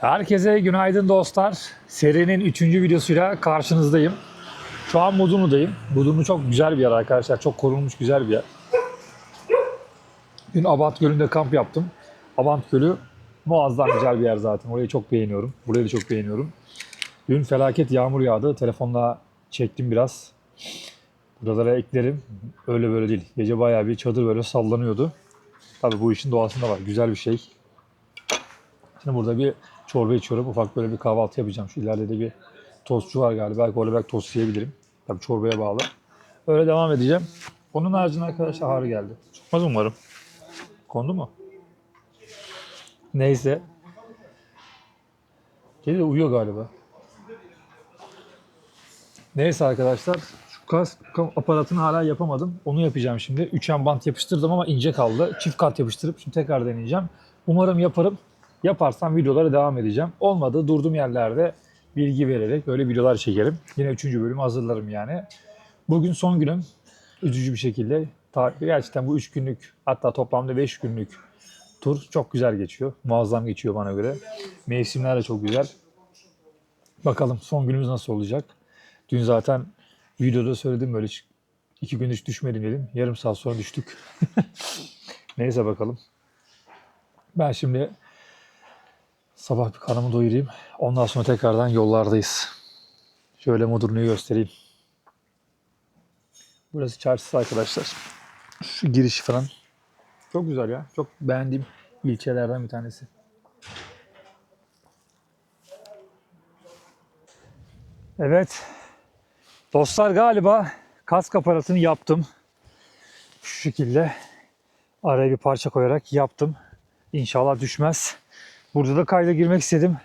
Herkese günaydın dostlar. Serinin 3. videosuyla karşınızdayım. Şu an Mudurnu'dayım. Mudurnu çok güzel bir yer arkadaşlar. Çok korunmuş güzel bir yer. Dün Abant Gölü'nde kamp yaptım. Abant Gölü muazzam güzel bir yer zaten. Orayı çok beğeniyorum. Burayı da çok beğeniyorum. Dün felaket yağmur yağdı. Telefonla çektim biraz. Buralara eklerim. Öyle böyle değil. Gece bayağı bir çadır böyle sallanıyordu. Tabii bu işin doğasında var. Güzel bir şey. Şimdi burada bir çorba içiyorum. Ufak böyle bir kahvaltı yapacağım. Şu ileride de bir tostçu var galiba. Belki orada belki tost yiyebilirim. Tabii çorbaya bağlı. Öyle devam edeceğim. Onun haricinde arkadaşlar ağrı geldi. Çıkmaz umarım. Kondu mu? Neyse. Kedi de uyuyor galiba. Neyse arkadaşlar. Şu kas aparatını hala yapamadım. Onu yapacağım şimdi. Üçgen bant yapıştırdım ama ince kaldı. Çift kat yapıştırıp şimdi tekrar deneyeceğim. Umarım yaparım. Yaparsam videolara devam edeceğim. Olmadı durduğum yerlerde bilgi vererek öyle videolar çekerim. Yine üçüncü bölümü hazırlarım yani. Bugün son günüm. Üzücü bir şekilde. Gerçekten bu üç günlük hatta toplamda beş günlük tur çok güzel geçiyor. Muazzam geçiyor bana göre. Mevsimler de çok güzel. Bakalım son günümüz nasıl olacak. Dün zaten videoda söyledim böyle iki gün hiç düşmedim dedim. Yarım saat sonra düştük. Neyse bakalım. Ben şimdi sabah bir karnımı doyurayım. Ondan sonra tekrardan yollardayız. Şöyle Mudurnu'yu göstereyim. Burası çarşısı arkadaşlar. Şu girişi falan. Çok güzel ya. Çok beğendiğim ilçelerden bir tanesi. Evet. Dostlar galiba kask aparatını yaptım. Şu şekilde araya bir parça koyarak yaptım. İnşallah düşmez. Burada da kayda girmek istedim.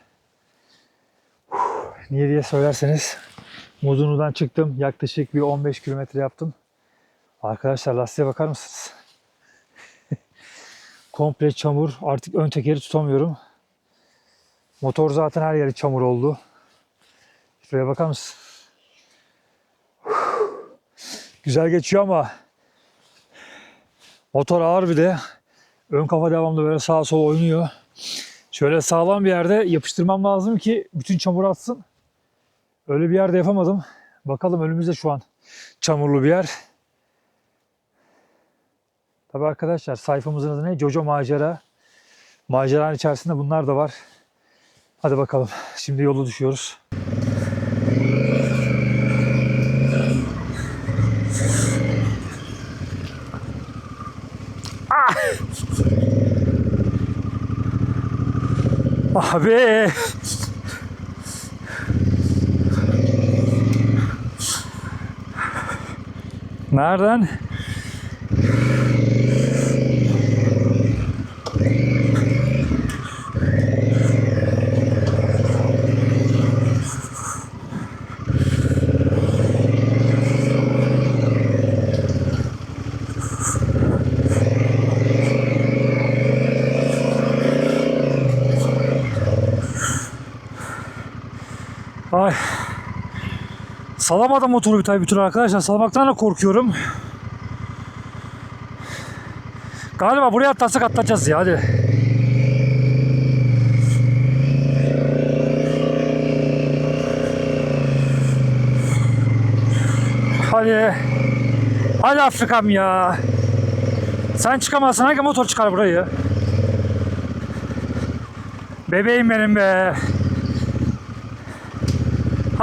Niye diye söylerseniz Mudurnu'dan çıktım. Yaklaşık bir 15 kilometre yaptım. Arkadaşlar lastiğe bakar mısınız? Komple çamur. Artık ön tekeri tutamıyorum. Motor zaten her yeri çamur oldu. Şuraya bakar mısın? Güzel geçiyor ama motor ağır bir de. Ön kafa devamlı böyle sağa sola oynuyor. Şöyle sağlam bir yerde yapıştırmam lazım ki bütün çamur atsın. Öyle bir yerde yapamadım. Bakalım önümüzde şu an çamurlu bir yer. Tabii arkadaşlar sayfamızın adı ne? Jojo Macera. Maceranın içerisinde bunlar da var. Hadi bakalım. Şimdi yolu düşüyoruz. Abi. Nereden? Ay. Salamadım motoru bir tabii bir tur arkadaşlar. Salamaktan da korkuyorum. Galiba buraya atlarsak atlayacağız ya hadi. Hadi. Hadi Afrikam ya. Sen çıkamazsın. Hangi motor çıkar burayı? Bebeğim benim be.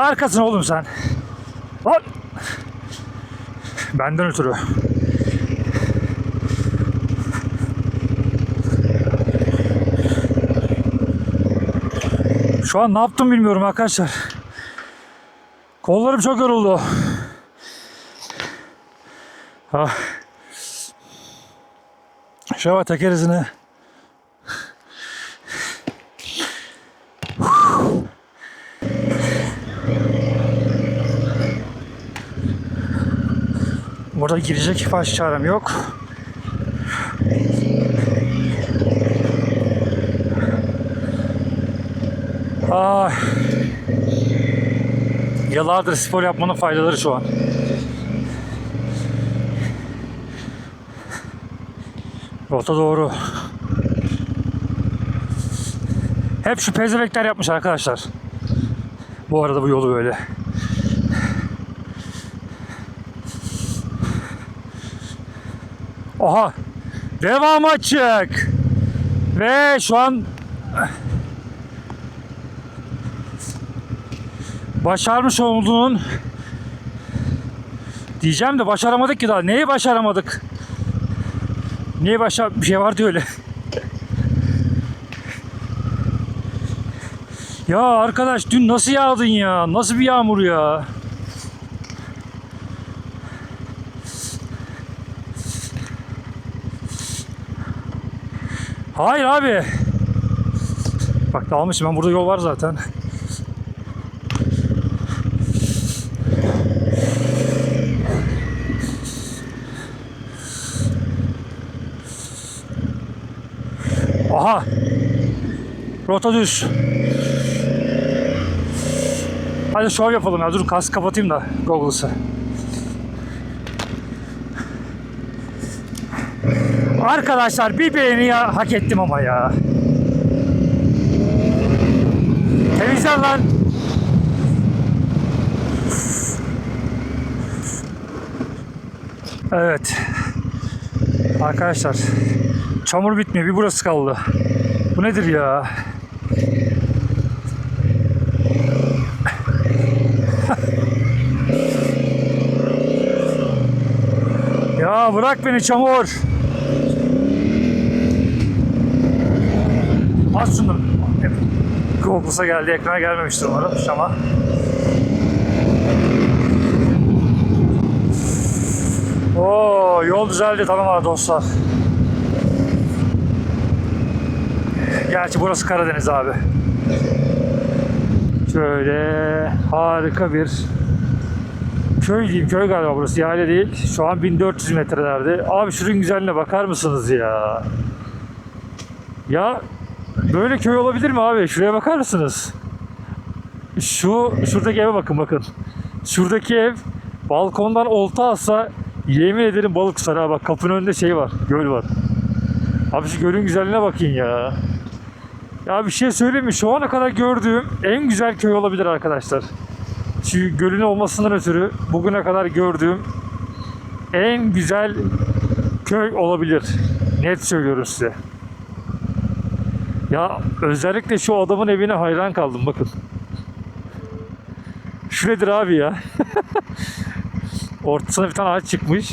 Harikasın oğlum sen. Lan. Benden ötürü. Şu an ne yaptım bilmiyorum arkadaşlar. Kollarım çok yoruldu. Ah. Şöyle bak Burada girecek baş çarem yok. Ay. Yıllardır spor yapmanın faydaları şu an. Rota doğru. Hep şu pezevekler yapmış arkadaşlar. Bu arada bu yolu böyle. Oha! Devam açık. Ve şu an başarmış olduğunun diyeceğim de başaramadık ki daha. Neyi başaramadık? Niye başa bir şey vardı öyle. ya arkadaş dün nasıl yağdın ya? Nasıl bir yağmur ya? Hayır abi. Bak dalmışım ben burada yol var zaten. Aha. Rota düz. Hadi şov yapalım ya. Dur kask kapatayım da Google'sı. Arkadaşlar bir beğeni ya hak ettim ama ya. Temizler lan. Evet. Arkadaşlar çamur bitmiyor. Bir burası kaldı. Bu nedir ya? ya bırak beni çamur. Aç şunu. Google'sa geldi. Ekrana gelmemiştir umarım ama. Oo, yol düzeldi tamam abi dostlar. Gerçi burası Karadeniz abi. Şöyle harika bir köy diyeyim. Köy galiba burası. Yayla değil. Şu an 1400 metrelerde. Abi şunun güzelliğine bakar mısınız ya? Ya böyle köy olabilir mi abi? Şuraya bakar mısınız? Şu şuradaki eve bakın bakın. Şuradaki ev balkondan olta alsa yemin ederim balık tutar bak kapının önünde şey var göl var. Abi şu gölün güzelliğine bakın ya. Ya bir şey söyleyeyim mi? Şu ana kadar gördüğüm en güzel köy olabilir arkadaşlar. Şu gölün olmasından ötürü bugüne kadar gördüğüm en güzel köy olabilir. Net söylüyorum size. Ya özellikle şu adamın evine hayran kaldım bakın. Şu nedir abi ya? Ortasına bir tane ağaç çıkmış.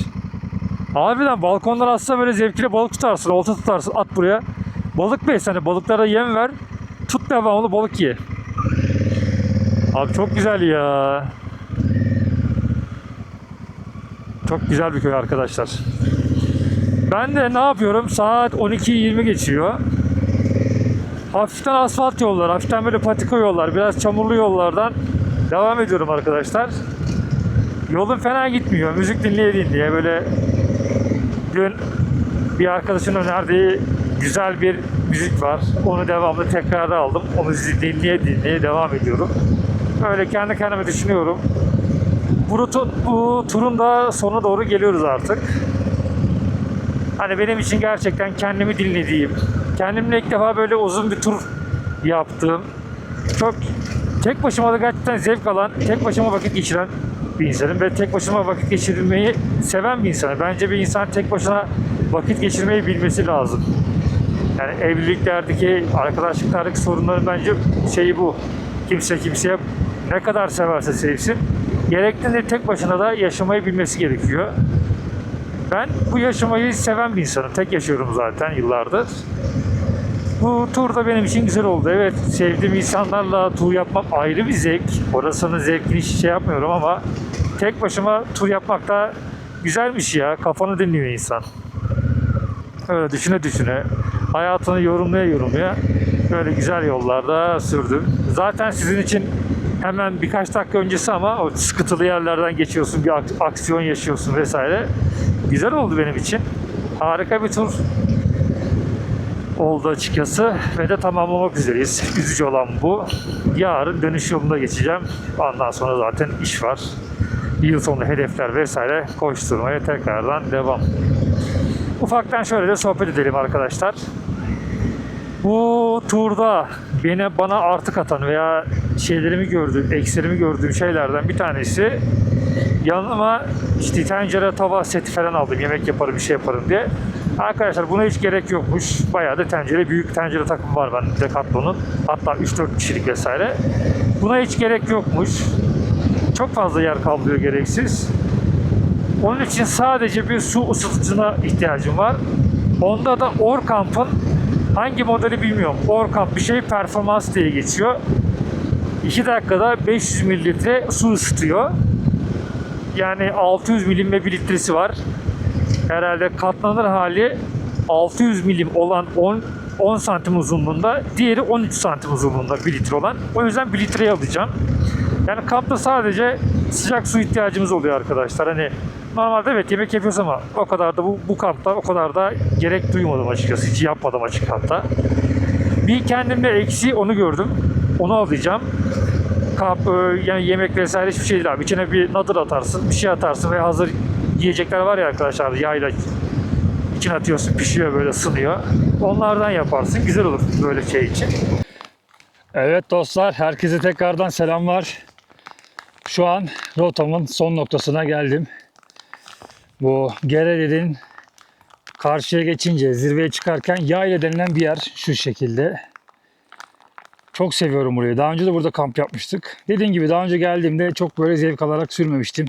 Harbiden balkondan atsa böyle zevkli balık tutarsın, olta tutarsın, at buraya. Balık bes hani balıklara yem ver. Tut devamlı balık ye. Abi çok güzel ya. Çok güzel bir köy arkadaşlar. Ben de ne yapıyorum? Saat 12.20 geçiyor. Hafiften asfalt yollar, hafiften böyle patika yollar, biraz çamurlu yollardan devam ediyorum arkadaşlar. Yolum fena gitmiyor. Müzik dinleyin diye böyle dün bir arkadaşın önerdiği güzel bir müzik var. Onu devamlı tekrar aldım. Onu dinleye dinleye devam ediyorum. Öyle kendi kendime düşünüyorum. Bu, bu turun da sonuna doğru geliyoruz artık. Hani benim için gerçekten kendimi dinlediğim, kendimle ilk defa böyle uzun bir tur yaptığım, çok tek başıma da gerçekten zevk alan, tek başıma vakit geçiren bir insanım ve tek başıma vakit geçirmeyi seven bir insanım. Bence bir insan tek başına vakit geçirmeyi bilmesi lazım. Yani evliliklerdeki, arkadaşlıklardaki sorunların bence şeyi bu. Kimse kimseye ne kadar severse sevsin, gerektiğinde tek başına da yaşamayı bilmesi gerekiyor. Ben bu yaşamayı seven bir insanım. Tek yaşıyorum zaten yıllardır. Bu tur da benim için güzel oldu. Evet sevdiğim insanlarla tur yapmak ayrı bir zevk. Orasının zevkini hiç şey yapmıyorum ama tek başıma tur yapmak da güzelmiş ya. Kafanı dinliyor insan. Öyle düşüne düşüne hayatını yorumlaya yorumlaya böyle güzel yollarda sürdüm. Zaten sizin için hemen birkaç dakika öncesi ama o sıkıntılı yerlerden geçiyorsun, bir ak- aksiyon yaşıyorsun vesaire. Güzel oldu benim için. Harika bir tur oldu açıkçası ve de tamamlamak üzereyiz. Üzücü olan bu. Yarın dönüş yolunda geçeceğim. Ondan sonra zaten iş var. Yıl sonu hedefler vesaire koşturmaya tekrardan devam. Ufaktan şöyle de sohbet edelim arkadaşlar. Bu turda beni bana artık atan veya şeylerimi gördüğüm, eksilerimi gördüğüm şeylerden bir tanesi yanıma işte tencere tava seti falan aldım. Yemek yaparım, bir şey yaparım diye. Arkadaşlar buna hiç gerek yokmuş. Bayağı da tencere, büyük tencere takımı var ben Decathlon'un. Hatta 3-4 kişilik vesaire. Buna hiç gerek yokmuş. Çok fazla yer kaplıyor gereksiz. Onun için sadece bir su ısıtıcına ihtiyacım var. Onda da Orkamp'ın hangi modeli bilmiyorum. Orkamp bir şey performans diye geçiyor. 2 dakikada 500 mililitre su ısıtıyor. Yani 600 milim ve 1 litresi var. Herhalde katlanır hali 600 milim olan 10 10 santim uzunluğunda, diğeri 13 santim uzunluğunda 1 litre olan. O yüzden 1 litreyi alacağım. Yani kampta sadece sıcak su ihtiyacımız oluyor arkadaşlar. Hani normalde evet yemek yapıyoruz ama o kadar da bu, bu kampta o kadar da gerek duymadım açıkçası. Hiç yapmadım açık hatta. Bir kendimde eksi onu gördüm. Onu alacağım. Kap, e, yani yemek vesaire hiçbir şey değil abi. İçine bir nadır atarsın, bir şey atarsın ve hazır yiyecekler var ya arkadaşlar yağıyla içine atıyorsun pişiyor böyle ısınıyor. Onlardan yaparsın. Güzel olur böyle şey için. Evet dostlar herkese tekrardan selamlar. Şu an rotamın son noktasına geldim. Bu Geredi'nin karşıya geçince zirveye çıkarken yayla denilen bir yer şu şekilde. Çok seviyorum burayı. Daha önce de burada kamp yapmıştık. Dediğim gibi daha önce geldiğimde çok böyle zevk alarak sürmemiştim.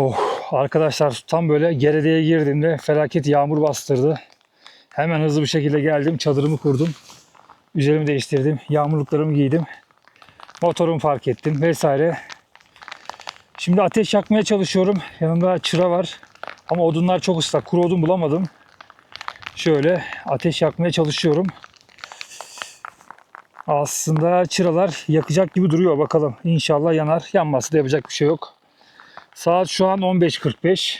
Oh arkadaşlar tam böyle Geredi'ye girdiğimde felaket yağmur bastırdı. Hemen hızlı bir şekilde geldim. Çadırımı kurdum. Üzerimi değiştirdim. Yağmurluklarımı giydim. Motorumu fark ettim vesaire. Şimdi ateş yakmaya çalışıyorum. Yanımda çıra var. Ama odunlar çok ıslak. Kuru odun bulamadım. Şöyle ateş yakmaya çalışıyorum. Aslında çıralar yakacak gibi duruyor. Bakalım. İnşallah yanar. Yanmazsa da yapacak bir şey yok. Saat şu an 15.45.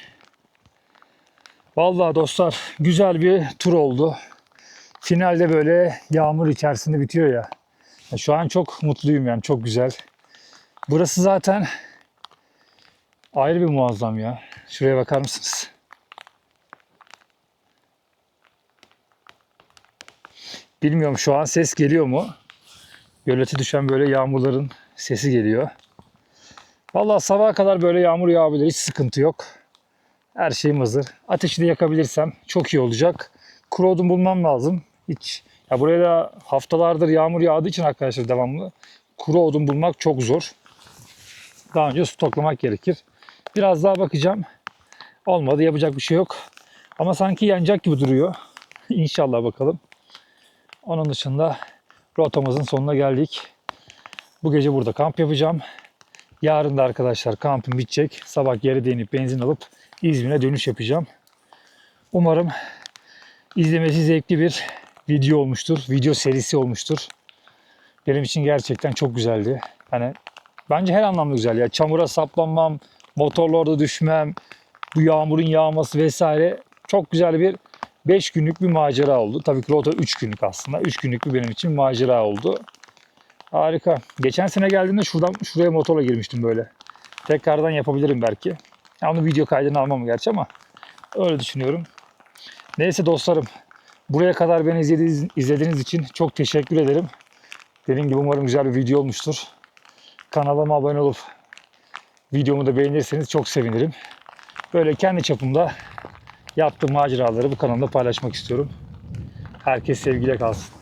Vallahi dostlar güzel bir tur oldu. Finalde böyle yağmur içerisinde bitiyor ya. Şu an çok mutluyum yani çok güzel. Burası zaten ayrı bir muazzam ya. Şuraya bakar mısınız? Bilmiyorum şu an ses geliyor mu? Gölete düşen böyle yağmurların sesi geliyor. Vallahi sabaha kadar böyle yağmur yağabilir. Hiç sıkıntı yok. Her şeyim hazır. Ateşi de yakabilirsem çok iyi olacak. Kuru odun bulmam lazım. Hiç ya buraya da haftalardır yağmur yağdığı için arkadaşlar devamlı kuru odun bulmak çok zor. Daha önce stoklamak gerekir. Biraz daha bakacağım. Olmadı yapacak bir şey yok. Ama sanki yanacak gibi duruyor. İnşallah bakalım. Onun dışında rotamızın sonuna geldik. Bu gece burada kamp yapacağım. Yarın da arkadaşlar kampım bitecek. Sabah geri inip benzin alıp İzmir'e dönüş yapacağım. Umarım izlemesi zevkli bir video olmuştur. Video serisi olmuştur. Benim için gerçekten çok güzeldi. Hani bence her anlamda güzel ya. Çamura saplanmam, motorlarda düşmem, bu yağmurun yağması vesaire çok güzel bir 5 günlük bir macera oldu. Tabii ki rota 3 günlük aslında. 3 günlük bir benim için macera oldu. Harika. Geçen sene geldiğimde şuradan şuraya motorla girmiştim böyle. Tekrardan yapabilirim belki. Ya onu video kaydını almam gerçi ama öyle düşünüyorum. Neyse dostlarım. Buraya kadar beni izlediğiniz, izlediğiniz için çok teşekkür ederim. Dediğim gibi umarım güzel bir video olmuştur. Kanalıma abone olup videomu da beğenirseniz çok sevinirim. Böyle kendi çapımda yaptığım maceraları bu kanalda paylaşmak istiyorum. Herkes sevgiyle kalsın.